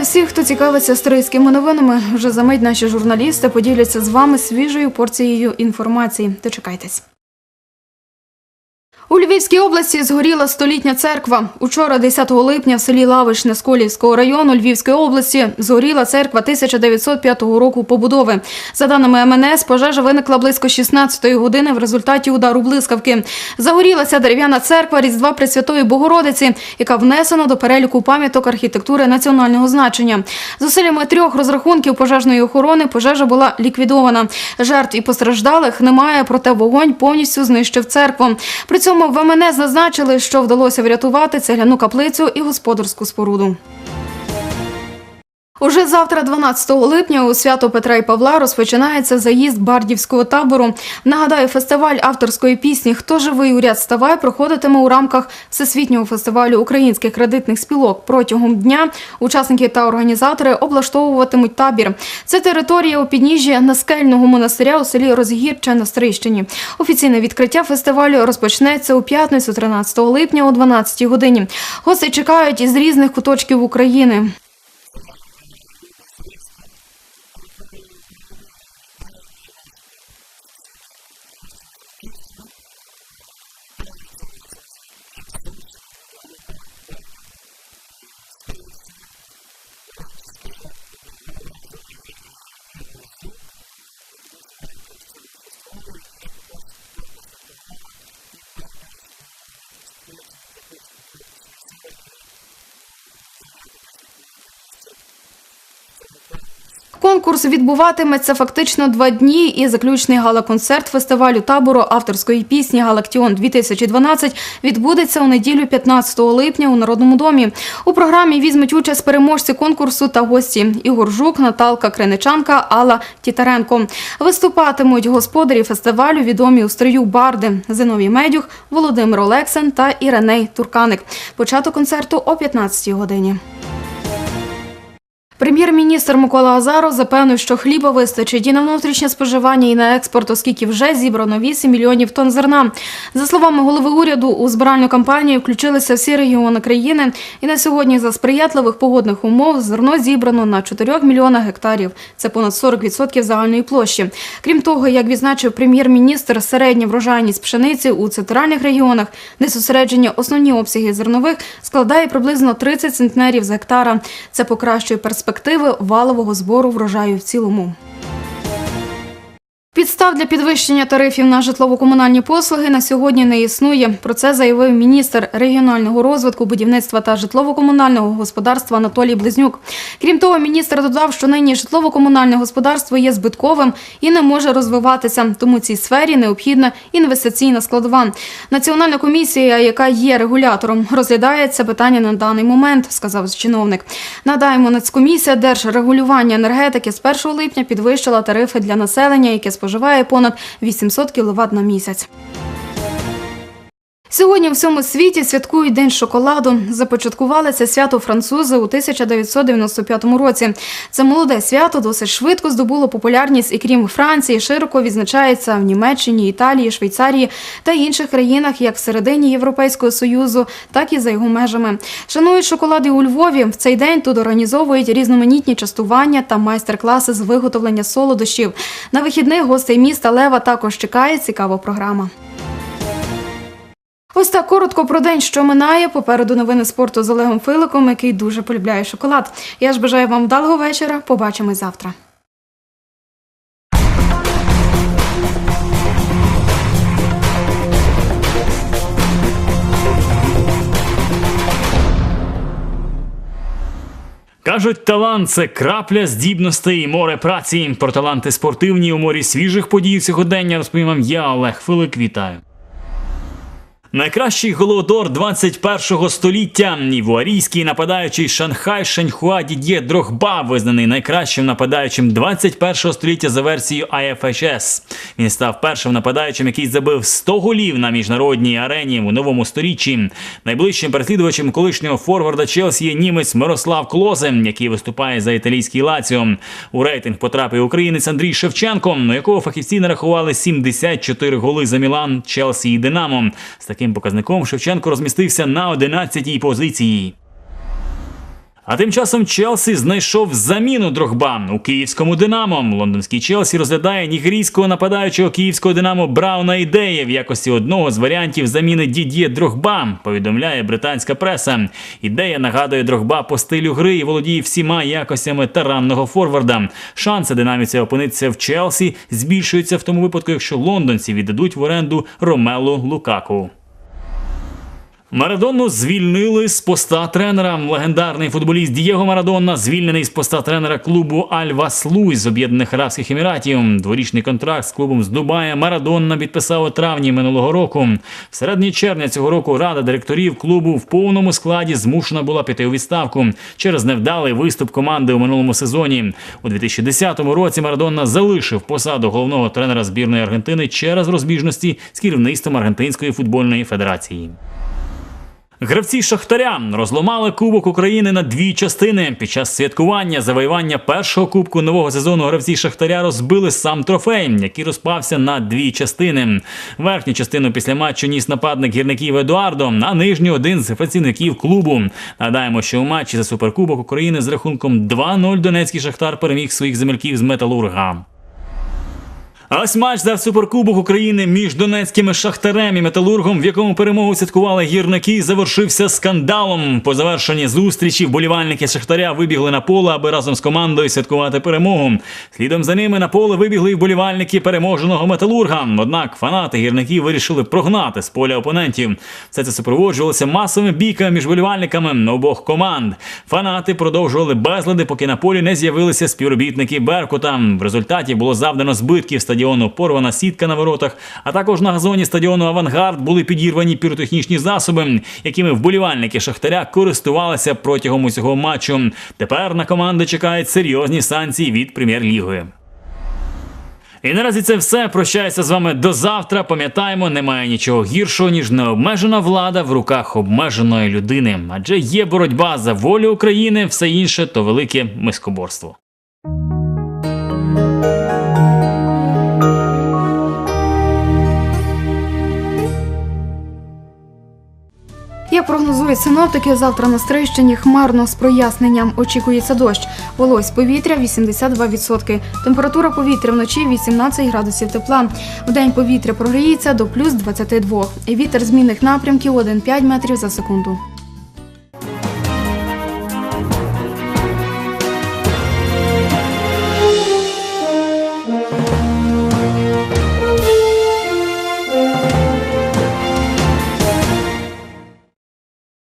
Вітаю всіх, хто цікавиться історичними новинами. Вже за мить наші журналісти поділяться з вами свіжою порцією інформації. Дочекайтесь. У Львівській області згоріла столітня церква. Учора, 10 липня, в селі Лавишне Сколівського району Львівської області згоріла церква 1905 року побудови. За даними МНС, пожежа виникла близько 16-ї години в результаті удару блискавки. Загорілася дерев'яна церква Різдва Пресвятої Богородиці, яка внесена до переліку пам'яток архітектури національного значення. Зусиллями трьох розрахунків пожежної охорони пожежа була ліквідована. Жертв і постраждалих немає, проте вогонь повністю знищив церкву. При цьому в МНС зазначили, що вдалося врятувати цегляну каплицю і господарську споруду. Уже завтра, 12 липня, у свято Петра і Павла розпочинається заїзд бардівського табору. Нагадаю, фестиваль авторської пісні Хто живий уряд ставай проходитиме у рамках всесвітнього фестивалю українських кредитних спілок. Протягом дня учасники та організатори облаштовуватимуть табір. Це територія у підніжжі наскельного монастиря у селі Розгірче на Стрищині. Офіційне відкриття фестивалю розпочнеться у п'ятницю, 13 липня о 12 годині. Гості чекають із різних куточків України. Конкурс відбуватиметься фактично два дні, і заключний гала-концерт фестивалю табору авторської пісні Галактіон 2012 відбудеться у неділю 15 липня у Народному домі. У програмі візьмуть участь переможці конкурсу та гості Ігор Жук, Наталка Криничанка, Алла Тітаренко. Виступатимуть господарі фестивалю відомі у строю барди Зиновій Медюх, Володимир Олексин та Іреней Турканик. Початок концерту о 15 годині. Прем'єр-міністр Микола Азаров запевнив, що хліба вистачить і на внутрішнє споживання, і на експорт, оскільки вже зібрано 8 мільйонів тонн зерна. За словами голови уряду, у збиральну кампанію включилися всі регіони країни, і на сьогодні за сприятливих погодних умов зерно зібрано на 4 мільйонах гектарів. Це понад 40% загальної площі. Крім того, як відзначив прем'єр-міністр, середня врожайність пшениці у центральних регіонах, де зосередження основні обсяги зернових складає приблизно 30 центнерів з гектара. Це покращує перспективи валового збору врожаю в цілому. Підстав для підвищення тарифів на житлово-комунальні послуги на сьогодні не існує. Про це заявив міністр регіонального розвитку, будівництва та житлово-комунального господарства Анатолій Близнюк. Крім того, міністр додав, що нині житлово-комунальне господарство є збитковим і не може розвиватися, тому цій сфері необхідна інвестиційна складова. Національна комісія, яка є регулятором, розглядає це питання на даний момент, сказав чиновник. Надаємо, Нацкомісія держрегулювання енергетики з 1 липня підвищила тарифи для населення, яке споживає понад 800 кВт на місяць. Сьогодні в всьому світі святкують День шоколаду. Започаткували свято французи у 1995 році. Це молоде свято досить швидко здобуло популярність і крім Франції, широко відзначається в Німеччині, Італії, Швейцарії та інших країнах, як всередині Європейського союзу, так і за його межами. Шанують шоколади у Львові. В цей день тут організовують різноманітні частування та майстер-класи з виготовлення солодощів. На вихідних гостей міста Лева також чекає цікава програма. Ось так коротко про день, що минає. Попереду новини спорту з Олегом Филиком, який дуже полюбляє шоколад. Я ж бажаю вам вдалого вечора. Побачимось завтра. Кажуть, талант це крапля здібностей і море праці. Про таланти спортивні у морі свіжих подій сьогодення розповім вам я, Олег Филик. Вітаю. Найкращий голодор 21-го століття. Івуарійський нападаючий Шанхай Шаньхуа Дід'є Дрогба визнаний найкращим нападаючим 21-го століття за версією IFHS. Він став першим нападаючим, який забив 100 голів на міжнародній арені у новому сторіччі. Найближчим переслідувачем колишнього форварда Челсі є німець Мирослав Клозе, який виступає за італійський Лаціо. У рейтинг потрапив українець Андрій Шевченко, на якого фахівці нарахували 74 голи за Мілан, Челсі і Динамо. З таким показником Шевченко розмістився на 11-й позиції. А тим часом Челсі знайшов заміну Дрогба у київському Динамо. Лондонський Челсі розглядає нігерійського нападаючого київського Динамо Брауна Ідея в якості одного з варіантів заміни Дід'є Дрогба. Повідомляє британська преса. Ідея нагадує Дрогба по стилю гри і володіє всіма якостями таранного форварда. Шанси динаміці опинитися в Челсі збільшуються в тому випадку, якщо лондонці віддадуть в оренду Ромелу Лукаку. Марадонну звільнили з поста тренера. Легендарний футболіст Дієго Марадонна звільнений з поста тренера клубу Аль-Васлуй з Об'єднаних Арабських Еміратів. Дворічний контракт з клубом з Дубая Марадонна підписав у травні минулого року. В середині червня цього року рада директорів клубу в повному складі змушена була піти у відставку через невдалий виступ команди у минулому сезоні. У 2010 році Марадонна залишив посаду головного тренера збірної Аргентини через розбіжності з керівництвом Аргентинської футбольної федерації. Гравці Шахтаря розломали Кубок України на дві частини. Під час святкування завоювання першого кубку нового сезону гравці Шахтаря розбили сам трофей, який розпався на дві частини. Верхню частину після матчу ніс нападник гірників Едуардо, а нижню один з працівників клубу. Нагадаємо, що у матчі за суперкубок України з рахунком 2-0 Донецький Шахтар переміг своїх земляків з Металурга. А ось матч за суперкубок України між Донецьким Шахтарем і Металургом, в якому перемогу святкували гірники, завершився скандалом. По завершенні зустрічі вболівальники Шахтаря вибігли на поле, аби разом з командою святкувати перемогу. Слідом за ними на поле вибігли й вболівальники переможеного металурга. Однак фанати гірників вирішили прогнати з поля опонентів. Все це супроводжувалося масовими бійками між вболівальниками обох команд. Фанати продовжували безлади, поки на полі не з'явилися співробітники Беркута. В результаті було завдано збитків стадіону, порвана сітка на воротах, а також на газоні стадіону Авангард були підірвані піротехнічні засоби, якими вболівальники Шахтаря користувалися протягом усього матчу. Тепер на команди чекають серйозні санкції від прем'єр-ліги. І наразі це все. Прощаюся з вами до завтра. Пам'ятаємо, немає нічого гіршого, ніж необмежена влада в руках обмеженої людини. Адже є боротьба за волю України, все інше то велике мискоборство. Як прогнозують синоптики, завтра на Стрийщині хмарно з проясненням. Очікується дощ. Волось повітря 82%. Температура повітря вночі 18 градусів тепла. Вдень повітря прогріється до плюс 22. Вітер змінних напрямків 1,5 метрів за секунду.